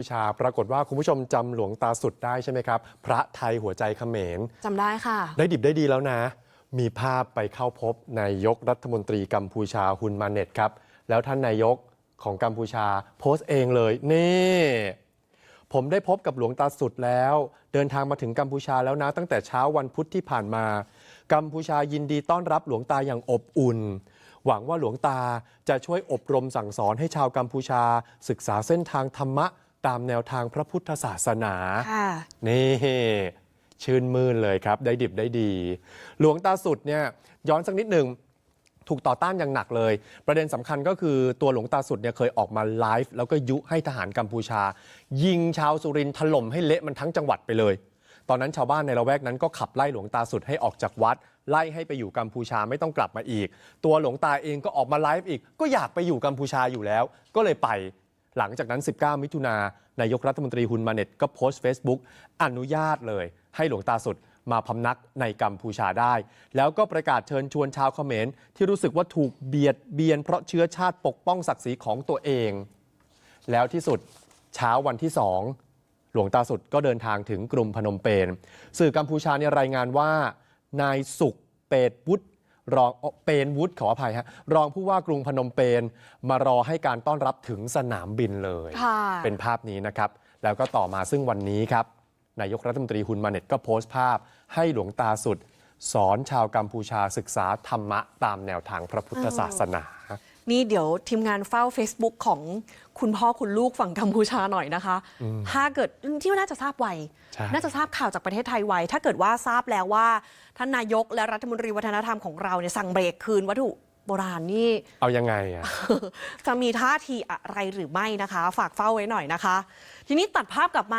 วิชาปรากฏว่าคุณผู้ชมจำหลวงตาสุดได้ใช่ไหมครับ พระไทยหัวใจเขมรจำได้ค่ะ ได้ดิบได้ดีแล้วนะ มีภาพไปเข้าพบนายกรัฐมนตรีกัมพูชาฮุนมาเน็ตครับ แล้วท่านนายกของกัมพูชาโพสต์เองเลย นี่ ผมได้พบกับหลวงตาสุดแล้ว เดินทางมาถึงกัมพูชาแล้วนะ ตั้งแต่เช้าวันพุธที่ผ่านมา กัมพูชายินดีต้อนรับหลวงตาอย่างอบอุ่นหวังว่าหลวงตาจะช่วยอบรมสั่งสอนให้ชาวกัมพูชา ศึกษาเส้นทางธรรมะ ตามแนวทางพระพุทธศาสนาค่ะนี่ชื่นมื่นเลยครับ ได้ดิบได้ดี หลวงตาสุดเนี่ยย้อนสักนิดหนึ่งถูกต่อต้านอย่างหนักเลย ประเด็นสำคัญก็คือตัวหลวงตาสุดเนี่ยเคยออกมาไลฟ์แล้วก็ยุให้ทหารกัมพูชา ยิงชาวสุรินทร์ถล่มให้เละมันทั้งจังหวัดไปเลย ตอนนั้นชาวบ้านในละแวกนั้นก็ขับไล่หลวงตาสุดให้ออกจากวัด ไล่ให้ไปอยู่กัมพูชาไม่ต้องกลับมาอีก ตัวหลวงตาเองก็ออกมาไลฟ์อีก ก็อยากไปอยู่กัมพูชาอยู่แล้ว ก็เลยไป หลังจากนั้น 19 มิถุนานายกรัฐมนตรีฮุนมาเน็ตก็โพสต์ Facebook อนุญาตเลย ให้หลวงตาสุดมาพำนักในกัมพูชาได้ แล้วก็ประกาศเชิญชวนชาวเขมร ที่รู้สึกว่าถูกเบียดเบียน เพราะเชื้อชาติปกป้องศักดิ์ศรีของตัวเอง แล้วที่สุดเช้าวันที่สองหลวงตาสุดก็เดินทางถึงกรุงพนมเปญสื่อกัมพูชาเนี่ยรายงานว่า นายสุขเปตวุฒิ รองเอ่อเปนวุฒิขออภัยฮะรองผู้ว่ากรุงพนมเปญมารอให้การต้อนรับถึงสนามบินเลย ค่ะ เป็นภาพนี้นะครับ แล้วก็ต่อมาซึ่งวันนี้ครับ นายกรัฐมนตรีฮุนมาเน็ตก็โพสต์ภาพให้หลวงตาสุด สอนชาวกัมพูชาศึกษาธรรมะตามแนวทางพระพุทธศาสนา นี่เดี๋ยวทีมงานเฝ้า Facebook ของคุณพ่อคุณลูกฝั่งกัมพูชาหน่อยนะคะ ถ้าเกิดที่ว่าน่าจะทราบไวใช่น่าจะทราบข่าวจากประเทศไทยไว ถ้าเกิดว่าทราบแล้วว่าท่านนายกและรัฐมนตรีวัฒนธรรมของเราเนี่ยสั่งเบรกคืนวัตถุโบราณนี่ เอายังไงอะจะมีท่าทีอะไรหรือไม่นะคะ ฝากเฝ้าไว้หน่อยนะคะ ทีนี้ตัดภาพกลับมา